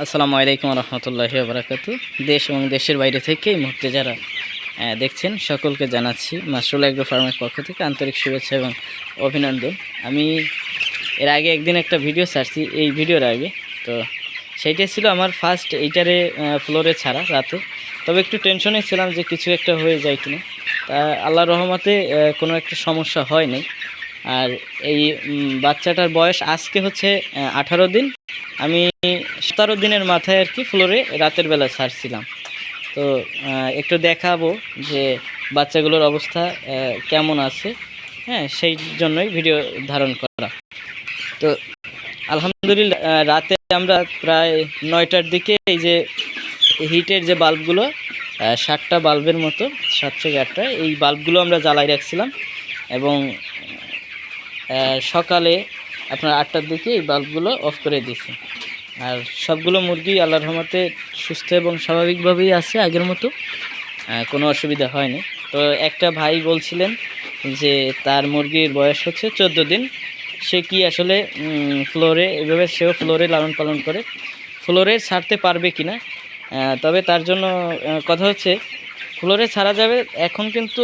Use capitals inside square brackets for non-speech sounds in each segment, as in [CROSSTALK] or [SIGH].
আসসালামু আলাইকুম রহমতুল্লাহি বারাকাতু দেশ এবং দেশের বাইরে থেকে এই মুহূর্তে যারা দেখছেন, সকলকে জানাচ্ছি মাসরুল এগ্রো ফার্মের পক্ষ থেকে আন্তরিক শুভেচ্ছা এবং অভিনন্দন। আমি এর আগে একদিন একটা ভিডিও ছাড়ছি, এই ভিডিওর আগে। তো সেইটাই ছিল আমার ফার্স্ট এইটারে ফ্লোরে ছাড়া রাতে। তবে একটু টেনশনে ছিলাম যে কিছু একটা হয়ে যায় কিনা। তা আল্লাহ রহমতে কোনো একটা সমস্যা হয়নি আর এই বাচ্চাটার বয়স আজকে হচ্ছে আঠারো দিন। আমি সতেরো দিনের মাথায় আর কি ফ্লোরে রাতের বেলা ছাড়ছিলাম। তো একটু দেখাবো যে বাচ্চাগুলোর অবস্থা কেমন আছে। হ্যাঁ সেই জন্যই ভিডিও ধারণ করা। তো, আলহামদুলিল্লাহ রাতে আমরা প্রায় নয়টার দিকে এই যে হিটের যে বাল্বগুলো ষাটটা বাল্বের মতো সাত থেকে আটটা, এই বাল্বগুলো আমরা জ্বালাই রাখছিলাম। এবং সকালে আপনার আটটার দিকে এই বাল্বগুলো অফ করে দিয়েছি। আর সবগুলো মুরগি আল্লাহর রহমতে সুস্থ এবং স্বাভাবিকভাবেই আছে আগের মতো। কোনো অসুবিধা হয়নি। তো একটা ভাই বলছিলেন যে তার মুরগির বয়স হচ্ছে চোদ্দ দিন। সে কি আসলে ফ্লোরে, এভাবে সেও ফ্লোরে লালন পালন করে। ফ্লোরে ছাড়তে পারবে কি না তবে তার জন্য কথা হচ্ছে, ফ্লোরে ছাড়া যাবে। এখন কিন্তু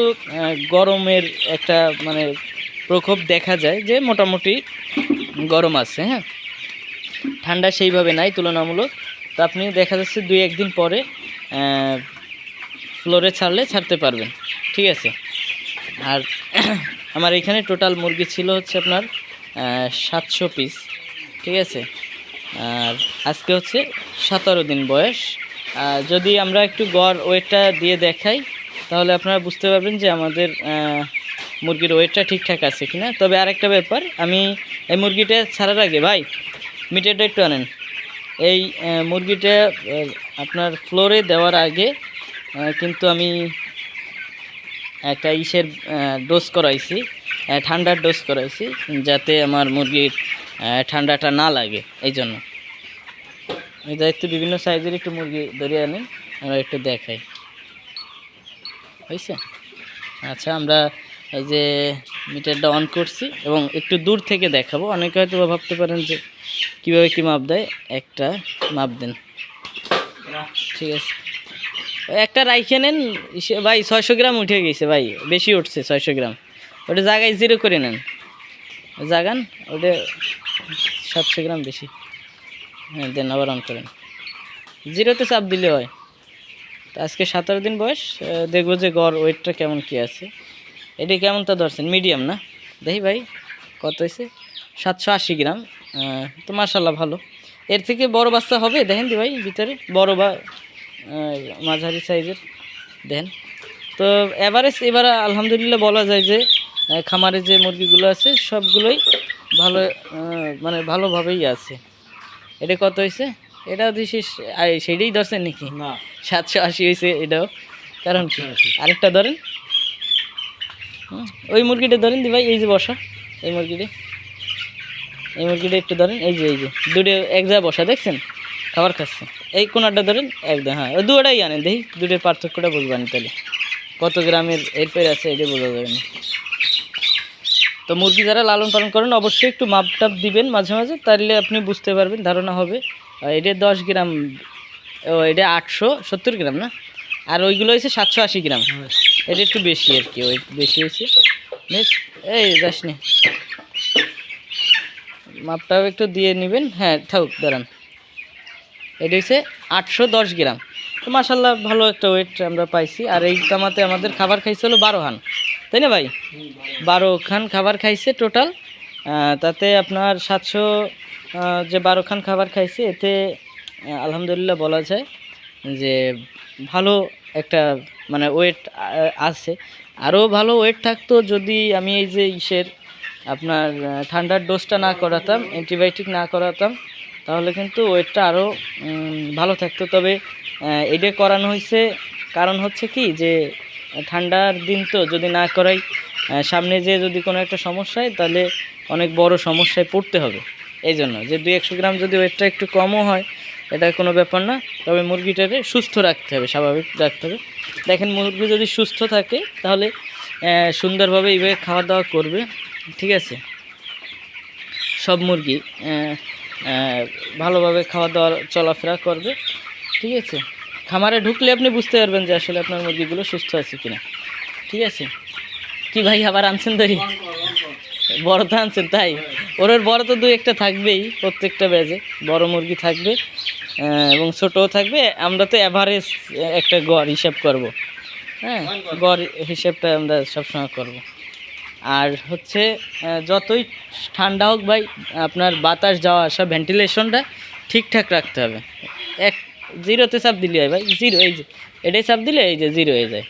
গরমের একটা মানে প্রকোপ দেখা যায় যে মোটামুটি গরম আছে হ্যাঁ? ঠান্ডা সেইভাবে নাই তুলনামূলক। তো আপনি দেখা যাচ্ছে দুই, একদিন পরে ফ্লোরে ছাড়লে ছাড়তে পারবেন। ঠিক আছে? আর [CLEARS THROAT] আমার এখানে টোটাল মুরগি ছিল হচ্ছে আপনার সাতশো পিস। ঠিক আছে? আর আজকে হচ্ছে সতেরো দিন বয়স। যদি আমরা একটু গড় ওয়েটটা দিয়ে দেখাই, তাহলে আপনারা বুঝতে পারবেন যে আমাদের মুরগির ওয়েটটা ঠিকঠাক আছে কিনা? তবে আরেকটা ব্যাপার, আমি এই মুরগিটা ছাড়ার আগে, ভাই, মিটারটা একটু আনেন। এই মুরগিটা আপনার ফ্লোরে দেওয়ার আগে কিন্তু আমি একটা ইসের ডোজ করাইছি ঠান্ডার ডোজ করাইছি, যাতে আমার মুরগির ঠান্ডাটা না লাগে, এই জন্য। দায়িত্ব বিভিন্ন সাইজের একটু মুরগি ধরিয়ে আনেন, আমরা একটু দেখাই। হয়েছে? আচ্ছা আমরা এই যে মিটারটা অন করছি এবং একটু দূর থেকে দেখাবো। অনেকে হয়তো ভাবতে পারেন যে কীভাবে কী মাপ দেয়। একটা মাপ দেন। ঠিক আছে। একটা রাইখে নেন। ভাই ছয়শো গ্রাম উঠে গেছে ভাই। বেশি উঠছে ছয়শো গ্রাম। ওটা জায়গায় জিরো করে নেন। জাগান, ওটা সাতশো গ্রাম বেশি। হ্যাঁ দেন আবার অন করেন। জিরোতে চাপ দিলে হয়। আজকে সতেরো দিন বয়স। দেখব যে গড় ওয়েটটা কেমন কি আছে। এটা কেমনটা ধরছেন? মিডিয়াম না? দেখি ভাই কত হয়েছে সাতশো আশি গ্রাম। তো মার্শাল্লাহ ভালো। এর থেকে বড় বাচ্চা হবে? দেখেন দি ভাই ভিতরে। বড় বা মাঝারি সাইজের। দেখেন। তো এভারেজ এবার আলহামদুলিল্লাহ বলা যায় যে খামারে যে মুরগিগুলো আছে সবগুলোই ভালো মানে ভালোভাবেই আছে। এটা কত হয়েছে এটা দিছিস সেটাই ধরছেন নাকি? না। সাতশো আশি হয়েছে এটাও। কারণ কি? আরেকটা ধরেন। ওই মুরগিটা ধরেন দি ভাই, এই যে বসা, এই মুরগিটা। এই মুরগিটা একটু ধরেন, এই যে এই যে। দুটো এক জায়গায় বসা, দেখছেন? খাবার খাচ্ছে। এই কোনাটা ধরেন একদম হ্যাঁ ওই দুটাই আনেন, দেখি দুটোর পার্থক্যটা বুঝবেন তাহলে। কত গ্রামের এরপর আছে, এটা বোঝা যাবে না। তো মুরগি যারা লালন পালন করেন, অবশ্যই একটু মাপ টাপ দিবেন মাঝে মাঝে তাহলে আপনি বুঝতে পারবেন, ধারণা হবে। এটা দশ গ্রাম, ও, এটা আটশো সত্তর গ্রাম না? আর ওইগুলো হয়েছে সাতশো আশি গ্রাম। এটা একটু বেশি আর কি, ওই বেশি হয়েছে। বেশ, এই যাস নি মাপটাও একটু দিয়ে নেবেন। হ্যাঁ থাকুক দাঁড়ান। এটা হচ্ছে আটশো দশ গ্রাম। তো মাসাল্লাহ ভালো একটা ওয়েট আমরা পাইছি। আর এই তামাতে আমাদের খাবার খাইছে হলো বারো হান তাই না ভাই? বারো খান খাবার খাইছে টোটাল তাতে আপনার সাতশো যে বারো খান খাবার খাইছে, এতে আলহামদুলিল্লাহ বলা যায়। যে ভালো একটা মানে ওয়েট আছে। আরও ভালো ওয়েট থাকতো যদি আমি এই যে ইসের আপনার ঠান্ডার ডোজটা না করাতাম অ্যান্টিবায়োটিক না করাতাম, তাহলে কিন্তু ওয়েটটা আরও ভালো থাকতো। তবে এটা করানো হয়েছে কারণ হচ্ছে কি যে, ঠান্ডার দিন তো যদি না করাই সামনে যে যদি কোনো একটা সমস্যা হয় তাহলে অনেক বড় সমস্যায় পড়তে হবে। এই জন্য যে দুই একশো গ্রাম যদি ওয়েটটা একটু কমও হয় এটা কোনো ব্যাপার না। তবে মুরগিটাকে সুস্থ রাখতে হবে, স্বাভাবিক রাখতে হবে। দেখেন, মুরগি যদি সুস্থ থাকে, তাহলে সুন্দরভাবে এইভাবে খাওয়া দাওয়া করবে, ঠিক আছে? সব মুরগি ভালোভাবে খাওয়া দাওয়া চলাফেরা করবে, ঠিক আছে? খামারে ঢুকলে আপনি বুঝতে পারবেন যে আসলে আপনার মুরগিগুলো সুস্থ আছে কিনা, ঠিক আছে? কি ভাই, আবার আনছেন দই? বড় তো আনছেন, তাই? ওর বড় তো দু একটা থাকবেই প্রত্যেকটা ব্যাজে বড় মুরগি থাকবে। এবং ছোটও থাকবে। আমরা তো অ্যাভারেজ একটা গড় হিসাব করব। হ্যাঁ গড়। হিসাবটা আমরা সবসময় করব। আর হচ্ছে যতই ঠান্ডা হোক ভাই আপনার বাতাস যাওয়া আসা ভেন্টিলেশনটা ঠিকঠাক রাখতে হবে। এক জিরোতে চাপ দিলে হয় ভাই জিরো এই যে এটাই চাপ দিলে এই যে জিরো হয়ে যায়।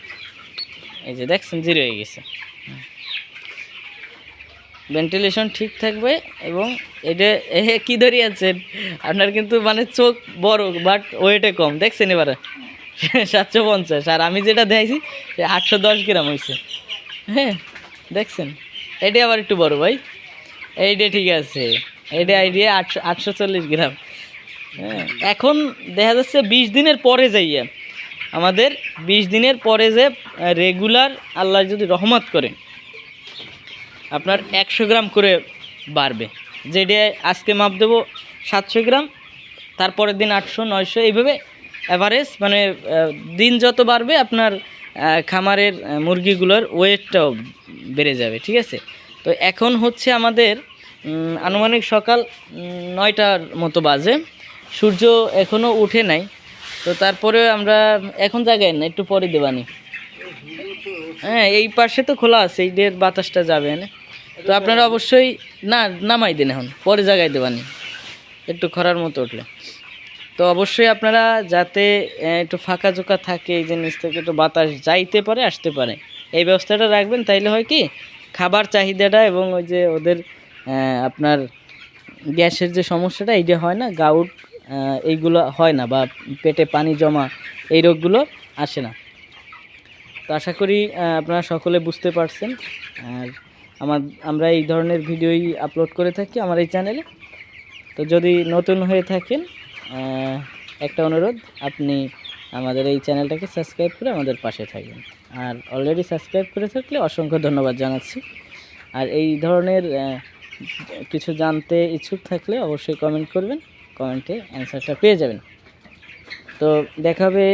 এই যে দেখছেন জিরো হয়ে গেছে। ভেন্টিলেশন ঠিক থাকবে এবং এটা এ কী আছেন? আপনার কিন্তু মানে চোখ বড় বাট ওয়েটে কম। দেখছেন এবারে? সাতশো পঞ্চাশ। আর আমি যেটা দেখছি আটশো দশ গ্রাম হয়েছে হ্যাঁ দেখছেন? এটা আবার একটু বড় ভাই। এইটা ঠিক আছে। এইটা আইডিয়া আটশো আটশো চল্লিশ গ্রাম। হ্যাঁ এখন দেখা যাচ্ছে বিশ দিনের পরে যাইয়া আমাদের বিশ দিনের পরে যে রেগুলার আল্লাহ যদি রহমত করে আপনার একশো গ্রাম করে বাড়বে। যেটা আজকে মাপ দেবো সাতশো গ্রাম, তারপরের দিন আটশো, নয়শো, এইভাবে অ্যাভারেজ মানে দিন যত বাড়বে আপনার খামারের মুরগিগুলোর ওয়েটটাও বেড়ে যাবে, ঠিক আছে? তো এখন হচ্ছে আমাদের আনুমানিক সকাল নয়টার মতো বাজে। সূর্য এখনও উঠে নাই। তো তারপরে আমরা, এখন জায়গায় না, একটু পরে দেবানি। হ্যাঁ এই পাশে তো খোলা আছে, এই বাতাসটা যাবে না তো আপনারা অবশ্যই না, নামাই দিন এখন, পরে জায়গায় দেবানি একটু খরার মতো উঠলে। তো অবশ্যই আপনারা যাতে একটু ফাঁকা জোকা থাকে, এই জিনিস থেকে একটু বাতাস যাইতে পারে, আসতে পারে, এই ব্যবস্থাটা রাখবেন। তাইলে হয় কি, খাবার চাহিদাটা এবং ওই যে ওদের আপনার গ্যাসের যে সমস্যাটা, এইটা হয় না, গাউট এইগুলো হয় না, বা পেটে পানি জমা, এই রোগগুলো আসে না। তো আশা করি আপনারা সকলে বুঝতে পারছেন। আর আমার, আমরা এই ধরনের ভিডিওই আপলোড করে থাকি আমার এই চ্যানেলে তো যদি নতুন হয়ে থাকেন একটা অনুরোধ, আপনি আমাদের এই চ্যানেলটাকে সাবস্ক্রাইব করে আমাদের পাশে থাকবেন। আর অলরেডি সাবস্ক্রাইব করে থাকলে অসংখ্য ধন্যবাদ জানাচ্ছি। আর এই ধরনের কিছু জানতে ইচ্ছুক থাকলে অবশ্যই কমেন্ট করবেন কমেন্টে অ্যান্সারটা পেয়ে যাবেন। তো দেখা হবে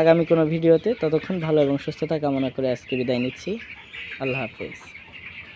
আগামী কোনো ভিডিওতে। ততক্ষণ ভালো এবং সুস্থতা কামনা করে আজকে বিদায় নিচ্ছি। আল্লাহ হাফিজ।